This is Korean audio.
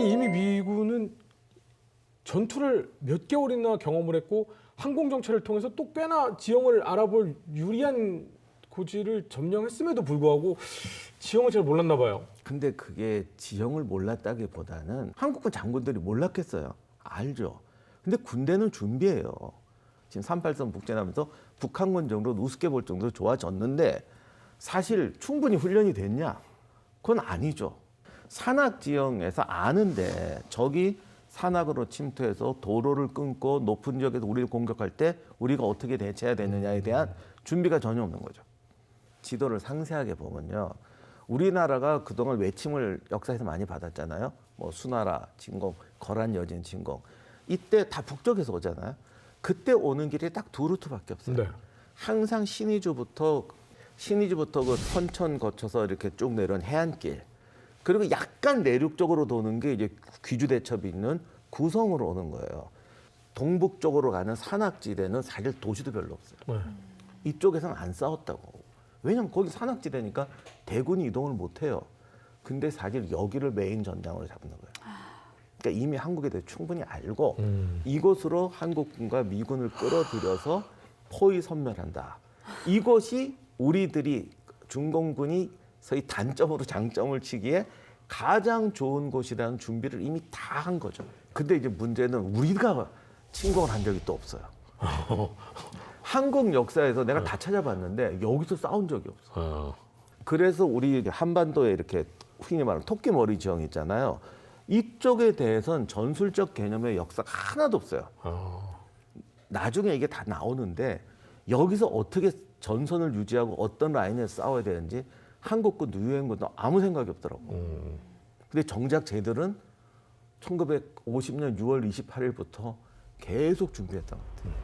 이미 미군은 전투를 몇 개월이나 경험을 했고 항공 정찰을 통해서 또 꽤나 지형을 알아볼 유리한 고지를 점령했음에도 불구하고 지형을 잘 몰랐나 봐요. 근데 그게 지형을 몰랐다기보다는 한국군 장군들이 몰랐겠어요. 알죠. 근데 군대는 준비해요. 지금 383 북진하면서 북한군 정도로 우습게 볼 정도로 좋아졌는데 사실 충분히 훈련이 됐냐? 그건 아니죠. 산악 지형에서 아는데 적이 산악으로 침투해서 도로를 끊고 높은 지역에서 우리를 공격할 때 우리가 어떻게 대처해야 되느냐에 대한 준비가 전혀 없는 거죠. 지도를 상세하게 보면요. 우리나라가 그동안 외침을 역사에서 많이 받았잖아요. 뭐 수나라 진공, 거란 여진 진공. 이때 다 북쪽에서 오잖아요. 그때 오는 길이 딱 두 루트밖에 없어요. 네. 항상 신의주부터 신의주부터 그 선천 거쳐서 이렇게 쭉 내려온 해안길. 그리고 약간 내륙 쪽으로 도는 게 이제 귀주 대첩이 있는 구성으로 오는 거예요. 동북 쪽으로 가는 산악지대는 사실 도시도 별로 없어요. 네. 이쪽에서는 안 싸웠다고. 왜냐면 거기 산악지대니까 대군이 이동을 못 해요. 근데 사실 여기를 메인 전장으로 잡는 거예요. 그러니까 이미 한국에 대해 충분히 알고 음. 이곳으로 한국군과 미군을 끌어들여서 포위 선멸한다. 이것이 우리들이 중공군이 소위 단점으로 장점을 치기에 가장 좋은 곳이라는 준비를 이미 다 한 거죠. 근데 이제 문제는 우리가 침공을 한 적이 또 없어요. 한국 역사에서 내가 다 찾아봤는데 여기서 싸운 적이 없어. 어. 그래서 우리 한반도에 이렇게 흔히 말하는 토끼머리 지형 있잖아요. 이쪽에 대해서는 전술적 개념의 역사가 하나도 없어요. 어. 나중에 이게 다 나오는데 여기서 어떻게 전선을 유지하고 어떤 라인에 싸워야 되는지 한국군 유엔군도 아무 생각이 없더라고. 음. 근데 정작 쟤들은 1950년 6월 28일부터 계속 준비했던 것 같아요.